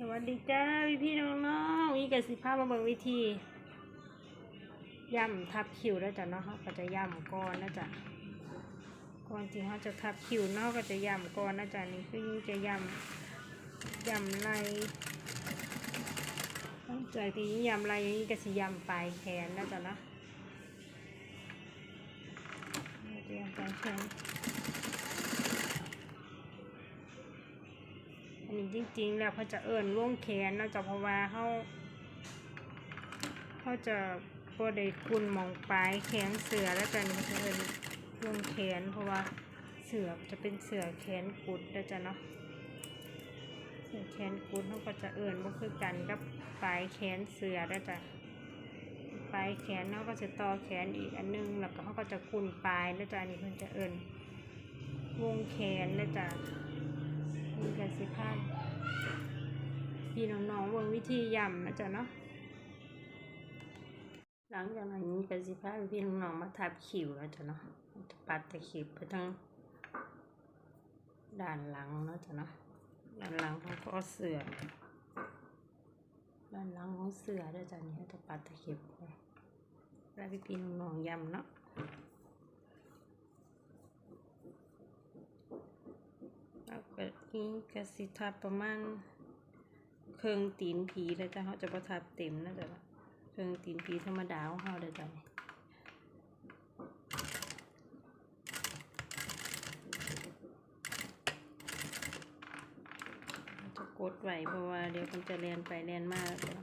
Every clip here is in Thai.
สวัสดีจ้าพี่พี่น้องน้องๆมีกสิภาพมาเบิ่งวิธีย่ำทับคิวแล้วจ้ะเนาะเขาก็จะย่ำก่อนนะจ๊ะก่อนที่เขาจะทับคิวเนาะก็จะย่ำก่อนนะจ๊ะนี่คือยิ่งจะย่ำย่ำไหลหลังจากที่ย่ำไหลอย่างนี้ก็สิย่ำปลายแขนนะจ๊ะเนาะเราจะย่ำปลายแขน นนี้จริง ๆ แล้วเขาจะเอิญล่วงแขนเนาะจะเพราะว่าเขาเขาจะพอได้คุณมองปลายแขนเสือแล้วกันเขาจะเอิญล่วงแขนเพราะว่าเสือจะเป็นเสือแขนกุดแล้วจ้ะเนาะเสือแขนกุดเขาก็จะเอิญก็คือกันกับปลายแขนเสือแล้วจ้ะปลายแขนเขาก็จะต่อแขนอีกอันนึงแล้วก็เขาก็จะคุนปลายแล้วจ้ะอันนี่เพิ่นจะเอิญวงแขนแล้วจ้ะ มีกสิภาพพี่น้องๆเบิ่งวิธีย่ำนะจ๊ะเนาะหลังจากนั้นมีกสิภาพพี่น้องๆมาทับขิวแล้วจ้ะเนาะปัดตะขิวไปทั้งด้านหลังนะจ้ะเนาะด้านหลังของก็เสือด้านหลังของเสือด้วยจ้ะนี่จะปัดตะขิวไปแล้วพี่พี่น้องๆย่ำเนาะ แล้วก็นี้กสิทับประมาณเครื่องตีนผีแล้วจ้ะเขาจะประทับเต็มนะจ๊ะเครื่องตีนผีธรรมดาของเขาเลยจ้ะจะกดไว้เพราะว่าเดี๋ยวมันจะเรียนไปเรียนมาแล้วจ้ะ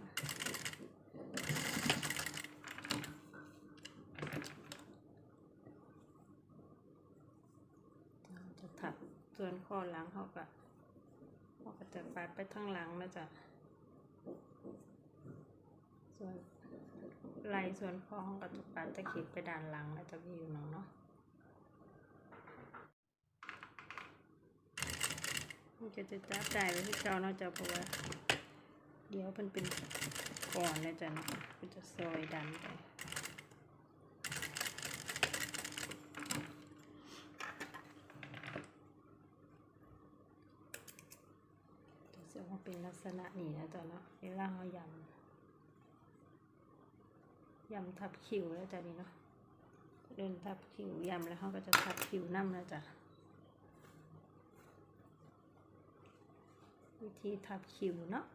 ถับ ส่วนข้อหลังเขาก็เขาก็จะปัดไปทางหลังนะจ๊ะส่วนไหลส่วนคอเขาก็จะปัดตะข็บไปด้านหลังนะจ๊ะพี่อยู่น้องเนาะมันก็จะจับได้ไว้ที่เจ้าเนาะจ๊ะเพราะว่าเดี๋ยวมันเป็นก่อนนะจ๊ะเนาะมันจะซอยดันไป จะเสียว่าเป็นลักษณะนี้นะจ๊ะเนาะเวลาเรายำยำทับคิวแล้วจ้ะนี่เนาะเดินทับคิวยำแล้วเขาก็จะทับคิวน้ำแล้วจ้ะวิธีทับคิวเนาะ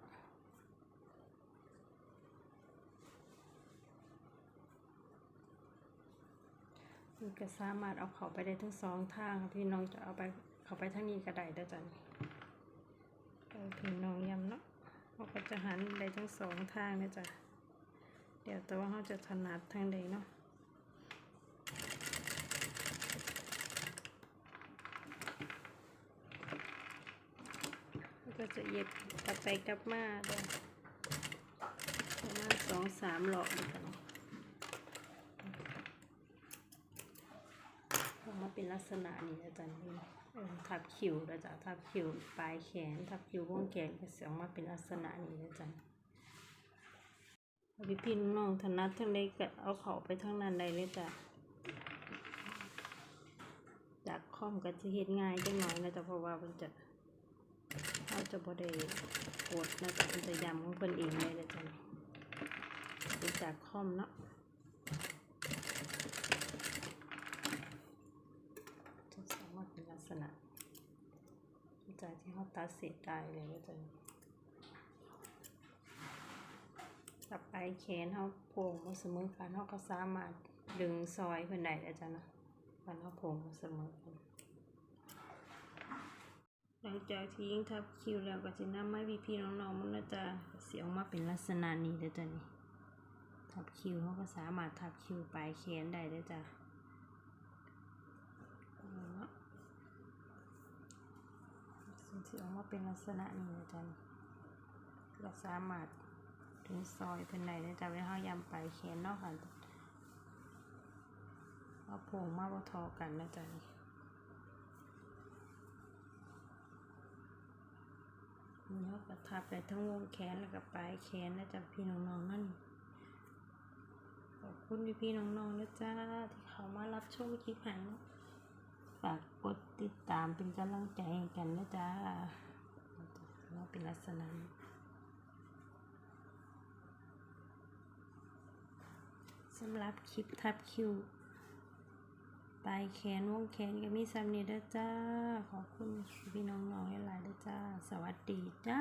มันก็สามารถเอาเขาไปได้ทั้งสองทางพี่น้องจะเอาไปเขาไปทางนี้ก็ได้ด้อจ้ะนี่ เอาพี่น้องยำเนาะเขาก็ จะหันได้ทั้งสองทางนะจ๊ะเดี๋ยวแต่ว่าเขาจะถนัดทางใดเนาะก็จะเย็บกลับไปกลับมาเดี๋ยวประมาณสองสามหลอกดีกันออกมา เป็นลักษณะนี้นะจ๊ะนี่ทับคิวนะจ๊ะทับคิวปลายแขน ทับคิววงแขนก็เสียออกมาเป็นลักษณะนี้นะจ๊ะพี่พี่น้องๆถนัดทั้งใดก็เอาเขาไปทั้งนั้นได้เลยจ้ะจากคอมก็จะเฮ็ดง่ายจังหน่อยนะจ๊ะเพราะว่ามันจะเขาจะบ่ได้กดนะจ๊ะมันจะยำของเพิ่นเองเลยนะจ๊ะเป็นจากคอมเนาะสามารถเป็นลักษ ณะจากที่เขาตัดเศษได้เลยก็จะกับไปแขนเขาโผล่มาเสมอกันเขาก็สามารถดึงซอยเพื่อนได้แล้วจ้ะเนะกันเขาโผล่มาเสมอกันหลังจากที่ยิงทับคิวแล้วก็จะนำไม้พี่พี่น้องๆมันก็จะเสียออกมาเป็นลักษณะนี้เด้อจ้ะนี่ทับคิวเขาก็สามารถทับคิวปลายแขนได้เด้อจ้ะ สิ่ง ที่ออกมาเป็นลักษณะนี้นะจ๊ะเราสามารถถึงซอยเป็นไหนนะจ๊ะเวลาเรายำไปแขนเนอกค่ะเอาผงมาบทอกันนะจ๊ะนี่นี่เขาก็ทับไปทั้งวงแขนแล้วก็ปลายแขนนะจ๊ะพี่น้องๆนั่นขอบคุณพี่ๆน้องๆนะจ๊ะที่เขามารับชมคลิปหันฝากกดติดตามเป็นกำลังใจให้กันนะจ๊ะ็นลักษณะสำหรับคลิปทับคิวปลายแขนวงแขนก็มีซัมเนียด้จ้า ขอบคุณพี่น้องๆหลายด้จ้า สวัสดีจ้า